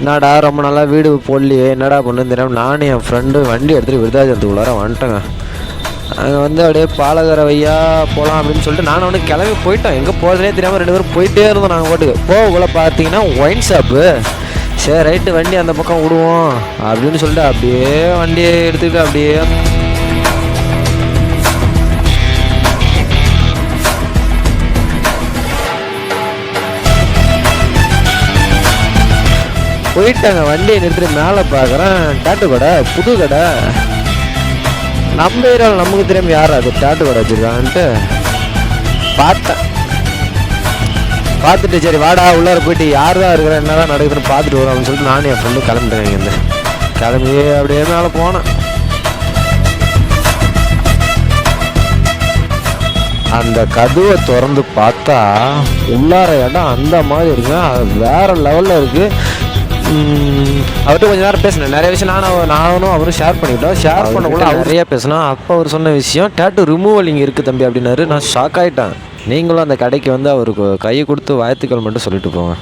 என்னடா ரொம்ப நல்லா வீடு போடலையே என்னடா பண்ணுன்னு தெரியாமல் நானும் என் ஃப்ரெண்டு வண்டி எடுத்துகிட்டு விருதாச்சலத்துக்குள்ளார வந்துட்டேங்க. அங்கே வந்து அப்படியே பாலகர வையா போகலாம் அப்படின்னு சொல்லிட்டு நானும் அவனுக்கு கிளம்பி போயிட்டோம் எங்கே போகிறதுனே தெரியாமல் ரெண்டு பேரும் போயிட்டே இருந்தோம் நாங்கள் பாட்டுக்கு. போகக்குள்ளே பார்த்தீங்கன்னா ஒயின் ஷாப்பு சரி ரைட்டு வண்டி அந்த பக்கம் விடுவோம் அப்படின்னு சொல்லிட்டு அப்படியே வண்டியை எடுத்துக்கிட்டு அப்படியே போயிட்டாங்க வண்டியை நிறுத்திட்டு மேலே பார்க்குறேன் டாட்டு கடை புது கடை. நம்ம ஏரியாவில் நமக்கு தெரியாம யார் அது டாட்டு கடை வச்சுருக்கான்ட்டு பார்த்தேன். பார்த்துட்டு சரி வாடா உள்ளார போயிட்டு யார் தான் இருக்கிற என்ன தான் நடக்குதுன்னு பார்த்துட்டு வரும் அப்படின்னு சொல்லிட்டு நானும் என் ஃப்ரெண்டு கிளம்பிட்டேன் இங்கேருந்து. கிளம்பி அப்படியே மேலே போனேன். அந்த கதவை திறந்து பார்த்தா உள்ளார இடம் அந்த மாதிரி இருக்குங்க. அது வேற லெவலில் இருக்குது அவர்கிட்ட கொஞ்ச நேரம் பேசினேன். நிறைய விஷயம் நானும் நானும் அவரும் ஷேர் பண்ணிக்கிட்டோம் ஷேர் பண்ணக்குள்ள அவர் நிறைய பேசினா அப்போ அவர் சொன்ன விஷயம் டேட்டு ரிமூவல் இங்கே இருக்குது தம்பி அப்படின்னாரு. நான் ஷாக் ஆகிட்டேன் நீங்களும் அந்த கடைக்கு வந்து அவருக்கு கை கொடுத்து வாழ்த்துக்கள் மட்டும் சொல்லிட்டு போங்க.